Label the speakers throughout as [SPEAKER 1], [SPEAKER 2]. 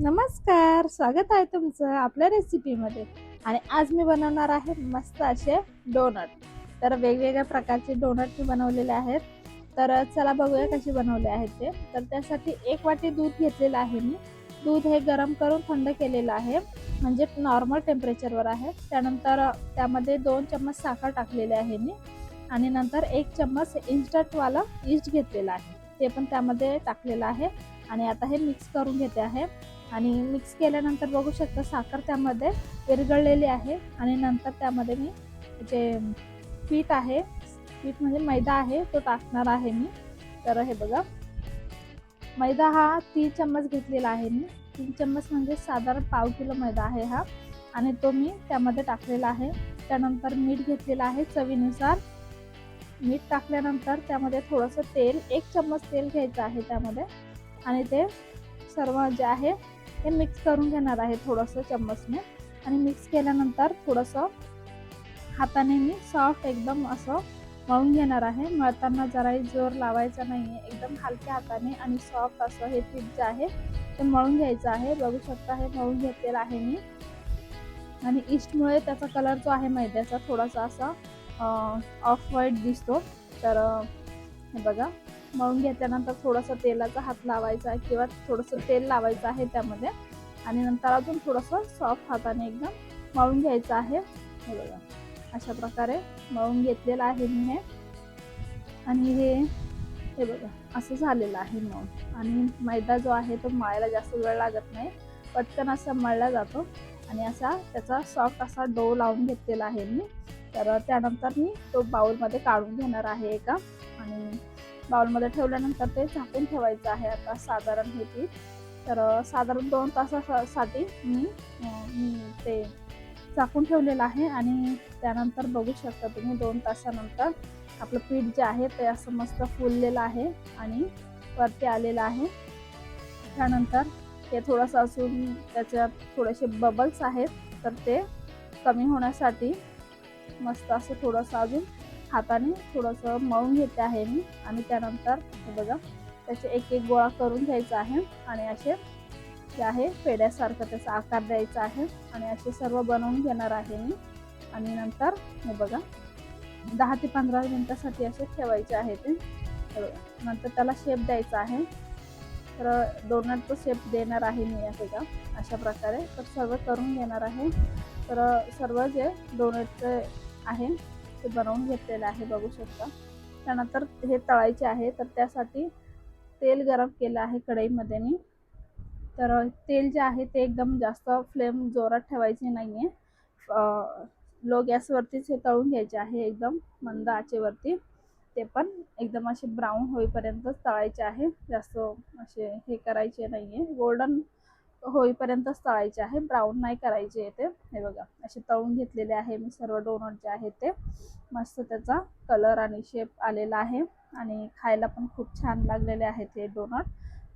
[SPEAKER 1] नमस्कार स्वागत आहे तुमचं आपल्या रेसिपीमध्ये आणि आज मी बनवणार आहे मस्त असे डोनट तर वेगवेगळ्या प्रकारचे डोनट मी बनवलेले आहेत. तर चला बघूया कसे बनवले आहेत ते. तर त्यासाठी एक वाटी दूध घेतलेलं आहे मी. दूध हे गरम करून थंड केलेलं आहे. म्हणजे नॉर्मल टेम्परेचरवर आहे. त्यानंतर त्यामध्ये दोन चम्मच साखर टाकलेले आहे मी. आणि नंतर एक चम्मच इन्स्टंटवाला ईस्ट घेतलेला आहे. ते पण त्यामध्ये टाकलेलं आहे. आणि आता हे मिक्स करून घेते आहे. आणि मिक्स केल्यानंतर बघू शकता साखर त्यामध्ये विरघळलेली आहे. आणि नंतर त्यामध्ये मी जे पीठ आहे पीठ म्हणजे मैदा आहे तो टाकणार आहे मी. तर हे बघा. मैदा हा तीन चम्मच घेतलेला आहे मी. तीन चम्मच म्हणजे साधारण पाव किलो मैदा आहे हा. आणि तो मी त्यामध्ये टाकलेला आहे. त्यानंतर मीठ घेतलेलं आहे चवीनुसार. मीठ टाकल्यानंतर त्यामध्ये थोडंसं तेल एक चम्मच तेल घ्यायचं आहे त्यामध्ये. आणि ते सर्व जे आहे हे मिक्स करून घेणार आहे थोडंसं चम्मचने. आणि मिक्स केल्यानंतर थोडंसं हाताने मी सॉफ्ट एकदम असं मळून घेणार आहे. मळताना जराही जोर लावायचा नाही आहे एकदम हलक्या हाताने आणि सॉफ्ट असं हे पीठ जे आहे ते मळून घ्यायचं आहे. बघू शकता हे मळून घेतलेलं आहे मी. आणि इस्टमुळे त्याचा कलर जो आहे मैद्याचा थोडासा असा ऑफ व्हाईट दिसतो. तर हे बघा. मळून घेतल्यानंतर थोडंसं तेलाचा हात लावायचा आहे किंवा थोडंसं तेल लावायचं आहे त्यामध्ये. आणि नंतर अजून थोडंसं सॉफ्ट हाताने एकदम मळून घ्यायचं आहे. हे बघा अशा प्रकारे मळून घेतलेलं आहे मी हे. आणि हे हे बघा असं झालेलं आहे मग. आणि मैदा जो आहे तो मळायला जास्त वेळ लागत नाही. पटकन असा मळला जातो. आणि असा त्याचा सॉफ्ट असा डो लावून घेतलेला आहे मी. तर त्यानंतर मी तो बाउलमध्ये काढून घेणार आहे एका. आणि बाउलमध्ये ठेवल्यानंतर ते झाकून ठेवायचं आहे आता साधारण हे पीठ. तर साधारण दोन तासासाठी मी मी ते झाकून ठेवलेलं आहे आणि त्यानंतर बघू शकता तुम्ही दोन तासानंतर आपलं पीठ जे आहे ते असं मस्त फुललेलं आहे आणि वरती आलेलं आहे. त्यानंतर ते थोडंसं असून त्याच्यात थोडेसे बबल्स आहेत तर ते कमी होण्यासाठी मस्त असं थोडंसं अजून हाताने थोडंसं मळून घेते आहे मी. आणि त्यानंतर बघा त्याचे एक एक गोळा करून घ्यायचा आहे. आणि असे जे आहे पेड्यासारखं त्याचा आकार द्यायचा आहे. आणि असे सर्व बनवून घेणार आहे मी. आणि नंतर हे बघा दहा ते पंधरा मिनटासाठी असे ठेवायचे आहे ते. नंतर त्याला शेप द्यायचा आहे. तर डोनटचा शेप देणार आहे मी आहे का अशा प्रकारे. तर सर्व करून घेणार आहे. तर सर्व जे डोनटचे आहे ते बनवून घेतलेलं आहे बघू शकता. त्यानंतर हे तळायचे आहे तर त्यासाठी तेल गरम केलं आहे कढईमध्ये मी. तर तेल जे आहे ते एकदम जास्त फ्लेम जोरात ठेवायची नाही आहे लो गॅसवरतीच हे तळून घ्यायचे आहे एकदम मंद आचेवरती. ते पण एकदम असे ब्राऊन होईपर्यंतच तळायचे आहे. जास्त असे हे करायचे नाही आहे गोल्डन होईपर्यंतच तळायचे आहे. ब्राऊन नाही करायचे येते हे बघा असे तळून घेतलेले आहे मी सर्व डोनट जे आहे ते. मस्त त्याचा कलर आणि शेप आलेला आहे. आणि खायला पण खूप छान लागलेले आहेत हे डोनट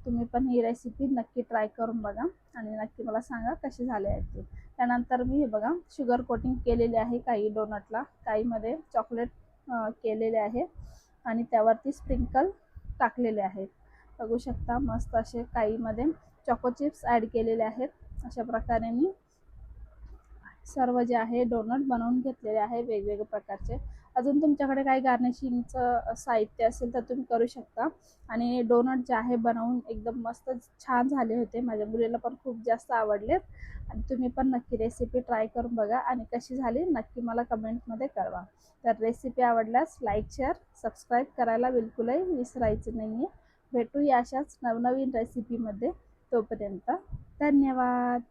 [SPEAKER 1] तुम्ही पण ही रेसिपी नक्की ट्राय करून बघा आणि नक्की मला सांगा कसे झाले आहेत ते. त्यानंतर मी हे बघा शुगर कोटिंग केलेले आहे काही डोनटला काहीमध्ये चॉकलेट केलेले आहे. आणि त्यावरती स्प्रिंकल टाकलेले आहेत बघू शकता मस्त असे काहीमध्ये चॉको चिप्स ॲड केलेले आहेत. अशा प्रकारे मी सर्व जे आहे डोनट बनवून घेतलेले आहे वेगवेगळ्या प्रकारचे. अजून तुमच्याकडे काही गार्निशिंगचं साहित्य असेल तर तुम्ही करू शकता. आणि डोनट जे आहे बनवून एकदम मस्त छान झाले होते. माझ्या मुलीला पण खूप जास्त आवडलेत. आणि तुम्ही पण नक्की रेसिपी ट्राय करून बघा. आणि कशी झाली नक्की मला कमेंटमध्ये कळवा. तर रेसिपी आवडल्यास लाईक शेअर सबस्क्राईब करायला बिलकुलही विसरायचं नाही आहे भेटू या अशाच नवनवीन रेसिपीमध्ये तोपर्यंत धन्यवाद.